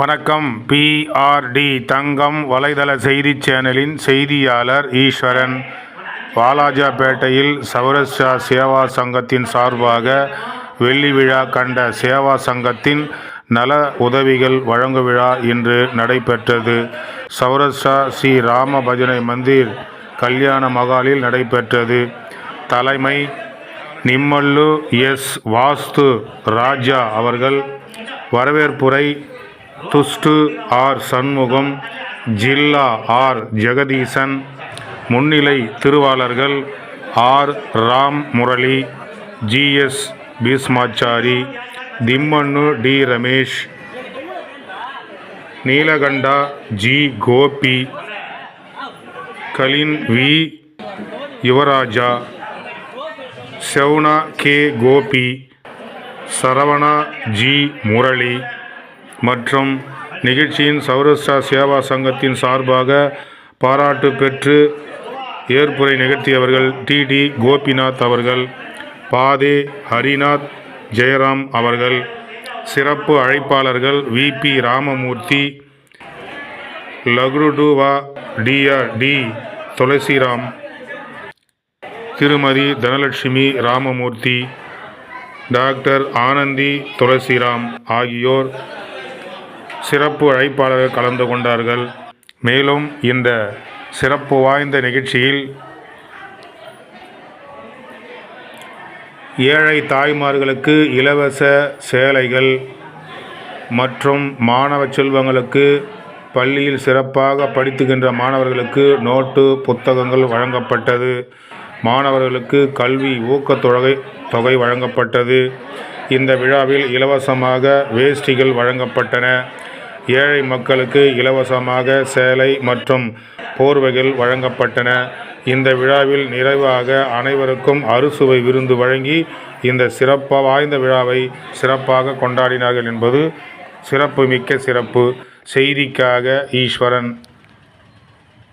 வணக்கம். பிஆர்டி தங்கம் வலைதள செய்தி சேனலின் செய்தியாளர் ஈஸ்வரன். வாலாஜாபேட்டையில் சௌரஸ்யா சேவா சங்கத்தின் சார்பாக வெள்ளி விழா கண்ட சேவா சங்கத்தின் நல உதவிகள் வழங்கு விழா இன்று நடைபெற்றது. சௌரஸ்யா ஸ்ரீ ராம பஜனை மந்திர் கல்யாண மகாலில் நடைபெற்றது. தலைமை நிம்மல்லு எஸ் வாஸ்து ராஜா அவர்கள் வரவேற்புரை துஷ்டு ஆர் சண்முகம் ஜில்லா ஆர் ஜெகதீசன் முன்னிலை திருவாளர்கள் ஆர் ராம் முரளி ஜிஎஸ் பீஸ்மாச்சாரி திம்மண்ணு டி ரமேஷ் நீலகண்டா ஜி கோபி கலின் வி யுவராஜா செவ்னா கே கோபி சரவணா ஜி முரளி மற்றும் நிகழ்ச்சியின் சௌரஸ்டா சேவா சங்கத்தின் சார்பாக பாராட்டு பெற்று ஏற்புரை நிகழ்த்தியவர்கள் டிடி கோபிநாத் அவர்கள் பாதே ஹரிநாத் ஜெயராம் அவர்கள் சிறப்பு அழைப்பாளர்கள் விபி ராமமூர்த்தி லக்ருடுவா டிஆர் டி துளசிராம் திருமதி தனலட்சுமி ராமமூர்த்தி டாக்டர் ஆனந்தி துளசிராம் ஆகியோர் சிறப்பு அழைப்பாளர்கள் கலந்து கொண்டார்கள். மேலும் இந்த சிறப்பு வாய்ந்த நிகழ்ச்சியில் ஏழை தாய்மார்களுக்கு இலவச சேலைகள் மற்றும் மாணவ செல்வங்களுக்கு பள்ளியில் சிறப்பாக படித்துகின்ற மாணவர்களுக்கு நோட்டு புத்தகங்கள் வழங்கப்பட்டது. மாணவர்களுக்கு கல்வி ஊக்கத்தொகை தொகை வழங்கப்பட்டது. இந்த விழாவில் இலவசமாக வேஷ்டிகள் வழங்கப்பட்டன. ஏழை மக்களுக்கு இலவசமாக சேலை மற்றும் போர்வைகள் வழங்கப்பட்டன. இந்த விழாவில் நிறைவாக அனைவருக்கும் அறுசுவை விருந்து வழங்கி இந்த சிறப்பாக வாய்ந்த விழாவை சிறப்பாக கொண்டாடினார்கள் என்பது சிறப்பு மிக்க சிறப்பு. செய்திக்காக ஈஸ்வரன்.